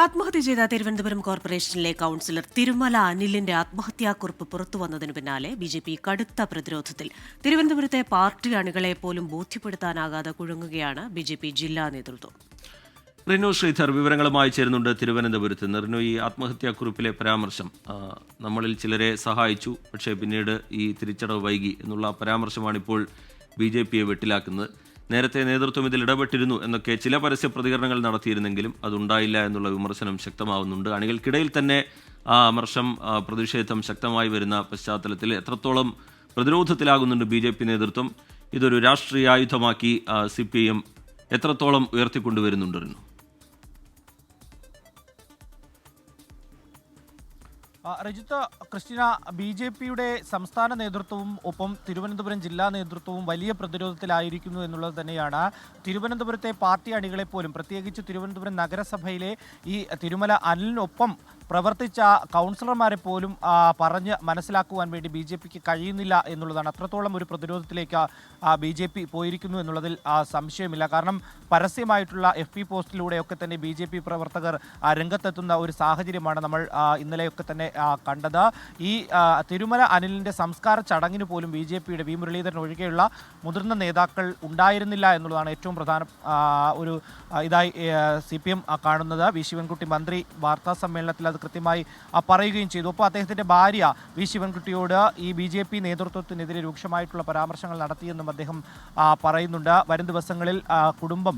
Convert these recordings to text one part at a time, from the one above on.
ആത്മഹത്യ ചെയ്ത തിരുവനന്തപുരം കോർപ്പറേഷനിലെ കൌൺസിലർ തിരുമല അനിലിന്റെ ആത്മഹത്യാക്കുറിപ്പ് പുറത്തുവന്നതിന് പിന്നാലെ ബി ജെ പി കടുത്ത പ്രതിരോധത്തിൽ. തിരുവനന്തപുരത്തെ പാർട്ടി അണികളെ പോലും ബോധ്യപ്പെടുത്താനാകാതെ കുഴങ്ങുകയാണ് ബി ജെ പി ജില്ലാ നേതൃത്വം. റിനു ശ്രീധർ വിവരങ്ങളുമായി ചേരുന്നുണ്ട് തിരുവനന്തപുരത്ത്. റിനു ഈ ആത്മഹത്യാക്കുറിപ്പിലെ പരാമർശം നമ്മളിൽ ചിലരെ സഹായിച്ചു പക്ഷേ പിന്നീട് ഈ തിരിച്ചടവ് വൈകി എന്നുള്ള പരാമർശമാണ് ഇപ്പോൾ ബി ജെ പിയെ വെട്ടിലാക്കുന്നത്. നേരത്തെ നേതൃത്വം ഇതിൽ ഇടപെട്ടിരുന്നു എന്നൊക്കെ ചില പരസ്യ പ്രതികരണങ്ങൾ നടത്തിയിരുന്നെങ്കിലും അതുണ്ടായില്ല എന്നുള്ള വിമർശനം ശക്തമാവുന്നുണ്ട്. അണികൾക്കിടയിൽ തന്നെ ആ അമർഷം പ്രതിഷേധം ശക്തമായി വരുന്ന പശ്ചാത്തലത്തിൽ എത്രത്തോളം പ്രതിരോധത്തിലാകുന്നുണ്ട് ബി ജെ പി നേതൃത്വം ഇതൊരു രാഷ്ട്രീയ ആയുധമാക്കി സി പി എം എത്രത്തോളം ഉയർത്തിക്കൊണ്ടുവരുന്നുണ്ട് രജിത്ത് ക്രിസ്റ്റിന ബി ജെ പിയുടെ സംസ്ഥാന നേതൃത്വവും ഒപ്പം തിരുവനന്തപുരം ജില്ലാ നേതൃത്വവും വലിയ പ്രതിരോധത്തിലായിരിക്കുന്നു എന്നുള്ളത് തന്നെയാണ്. തിരുവനന്തപുരത്തെ പാർട്ടി അണികളെ പോലും പ്രത്യേകിച്ച് തിരുവനന്തപുരം നഗരസഭയിലെ ഈ തിരുമല അനിലിനൊപ്പം പ്രവർത്തിച്ച കൗൺസിലർമാരെ പോലും പറഞ്ഞ് മനസ്സിലാക്കുവാൻ വേണ്ടി ബി ജെ പിക്ക് കഴിയുന്നില്ല എന്നുള്ളതാണ്. അത്രത്തോളം ഒരു പ്രതിരോധത്തിലേക്ക് ബി ജെ പി പോയിരിക്കുന്നു എന്നുള്ളതിൽ സംശയമില്ല. കാരണം പരസ്യമായിട്ടുള്ള എഫ് പി പോസ്റ്റിലൂടെയൊക്കെ തന്നെ ബി ജെ പി പ്രവർത്തകർ രംഗത്തെത്തുന്ന ഒരു സാഹചര്യമാണ് നമ്മൾ ഇന്നലെയൊക്കെ തന്നെ കണ്ടത്. ഈ തിരുമല അനിലിന്റെ സംസ്കാര ചടങ്ങിന് പോലും ബി ജെ പിയുടെ വി മുരളീധരൻ ഒഴികെയുള്ള മുതിർന്ന നേതാക്കൾ ഉണ്ടായിരുന്നില്ല എന്നുള്ളതാണ് ഏറ്റവും പ്രധാന ഒരു ഇതായി സി പി എം കാണുന്നത്. വി ശിവൻകുട്ടി മന്ത്രി വാർത്താ സമ്മേളനത്തിൽ അത് കൃത്യമായി പറയുകയും ചെയ്തു. അപ്പോൾ അദ്ദേഹത്തിന്റെ ഭാര്യ വി. ശിവൻകുട്ടിയോട് ഈ ബി. ജെ. പി നേതൃത്വത്തിനെതിരെ രൂക്ഷമായിട്ടുള്ള പരാമർശങ്ങൾ നടത്തിയെന്നും അദ്ദേഹം പറയുന്നുണ്ട്. വരും ദിവസങ്ങളിൽ കുടുംബം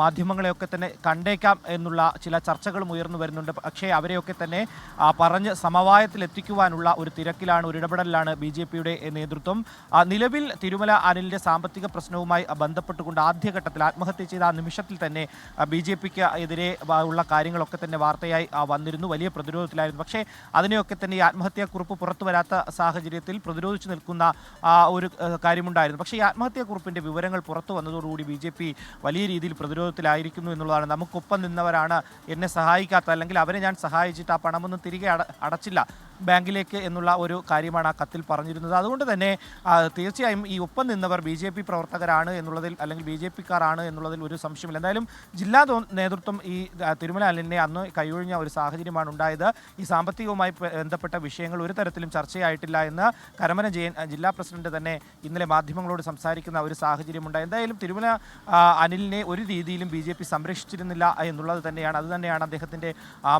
മാധ്യമങ്ങളെയൊക്കെ തന്നെ കണ്ടേക്കാം എന്നുള്ള ചില ചർച്ചകളും ഉയർന്നു വരുന്നുണ്ട്. പക്ഷേ അവരെയൊക്കെ തന്നെ പറഞ്ഞ് സമവായത്തിലെത്തിക്കുവാനുള്ള ഒരു തിരക്കിലാണ് ഒരു ഇടപെടലിലാണ് ബി. ജെ. പിയുടെ നേതൃത്വം. നിലവിൽ തിരുമല അനിലിന്റെ സാമ്പത്തിക പ്രശ്നവുമായി ബന്ധപ്പെട്ടുകൊണ്ട് ആദ്യഘട്ടത്തിൽ ആത്മഹത്യ ചെയ്ത ആ നിമിഷത്തിൽ തന്നെ ബി. ജെ. പിക്ക് എതിരെ ഉള്ള കാര്യങ്ങളൊക്കെ തന്നെ വാർത്തയായി വന്നിരുന്നു. വലിയ പ്രതിരോധത്തിലായിരുന്നു. പക്ഷേ അതിനെയൊക്കെ തന്നെ ഈ ആത്മഹത്യാക്കുറിപ്പ് പുറത്തു വരാത്ത സാഹചര്യത്തിൽ പ്രതിരോധിച്ചു നിൽക്കുന്ന ഒരു കാര്യമുണ്ടായിരുന്നു. പക്ഷേ ഈ ആത്മഹത്യാക്കുറിപ്പിന്റെ വിവരങ്ങൾ പുറത്തു വന്നതോടുകൂടി ബി ജെ പി വലിയ രീതിയിൽ പ്രതിരോധത്തിലായിരിക്കുന്നു എന്നുള്ളതാണ്. നമുക്കൊപ്പം നിന്നവരാണ് എന്നെ സഹായിക്കാത്ത അല്ലെങ്കിൽ അവരെ ഞാൻ സഹായിച്ചിട്ട് ആ പണമൊന്നും തിരികെ അട അടച്ചില്ല. ബാങ്കിലേക്ക് എന്നുള്ള ഒരു കാര്യമാണ് ആ കത്തിൽ പറഞ്ഞിരുന്നത്. അതുകൊണ്ട് തന്നെ തീർച്ചയായും ഈ ഒപ്പം നിന്നവർ ബി ജെ പി പ്രവർത്തകരാണ് എന്നുള്ളതിൽ അല്ലെങ്കിൽ ബി ജെ പിക്കാരാണ് എന്നുള്ളതിൽ ഒരു സംശയമില്ല. എന്തായാലും ജില്ലാ നേതൃത്വം ഈ തിരുമല അലിനെ അന്ന് കൈയൊഴിഞ്ഞ ഒരു സാഹചര്യമാണ് ഉണ്ടായത്. ഈ സാമ്പത്തികവുമായി ബന്ധപ്പെട്ട വിഷയങ്ങൾ ഒരു തരത്തിലും ചർച്ചയായിട്ടില്ല എന്ന് കരമന ജയൻ ജില്ലാ പ്രസിഡന്റ് തന്നെ ഇന്നലെ മാധ്യമങ്ങളോട് സംസാരിക്കുന്ന ഒരു സാഹചര്യമുണ്ടായി. എന്തായാലും തിരുമല അനിലിനെ ഒരു രീതിയിലും ബി ജെ പി സംരക്ഷിച്ചിരുന്നില്ല എന്നുള്ളത് തന്നെയാണ്. അത് തന്നെയാണ് അദ്ദേഹത്തിന്റെ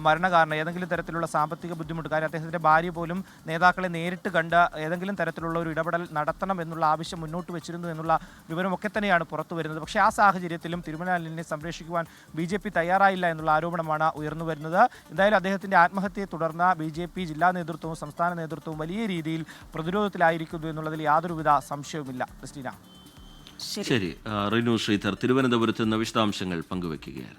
മരണകാരണം. ഏതെങ്കിലും തരത്തിലുള്ള സാമ്പത്തിക ബുദ്ധിമുട്ട് കാര്യം അദ്ദേഹത്തിന്റെ ഭാര്യ പോലും നേതാക്കളെ നേരിട്ട് കണ്ട് ഏതെങ്കിലും തരത്തിലുള്ള ഒരു ഇടപെടൽ നടത്തണം എന്നുള്ള ആവശ്യം മുന്നോട്ട് വെച്ചിരുന്നു എന്നുള്ള വിവരമൊക്കെ തന്നെയാണ് പുറത്തു വരുന്നത്. പക്ഷേ ആ സാഹചര്യത്തിലും തിരുമലാലിനെ സംരക്ഷിക്കുവാൻ ബി ജെ പി തയ്യാറായില്ല എന്നുള്ള ആരോപണമാണ് ഉയർന്നു വരുന്നത്. എന്തായാലും അദ്ദേഹത്തിന്റെ ആത്മഹത്യയെ തുടർന്ന് ബി ജെ പി ജില്ലാ നേതൃത്വവും സംസ്ഥാന നേതൃത്വവും വലിയ രീതിയിൽ പ്രതിരോധത്തിലായിരിക്കുന്നു എന്നുള്ളതിൽ യാതൊരുവിധ സംശയവുമില്ല. ക്രിസ്റ്റീന. ശരി റിനു ശ്രീധർ തിരുവനന്തപുരത്ത് നിന്ന് വിശദാംശങ്ങൾ പങ്കുവയ്ക്കുകയാണ്.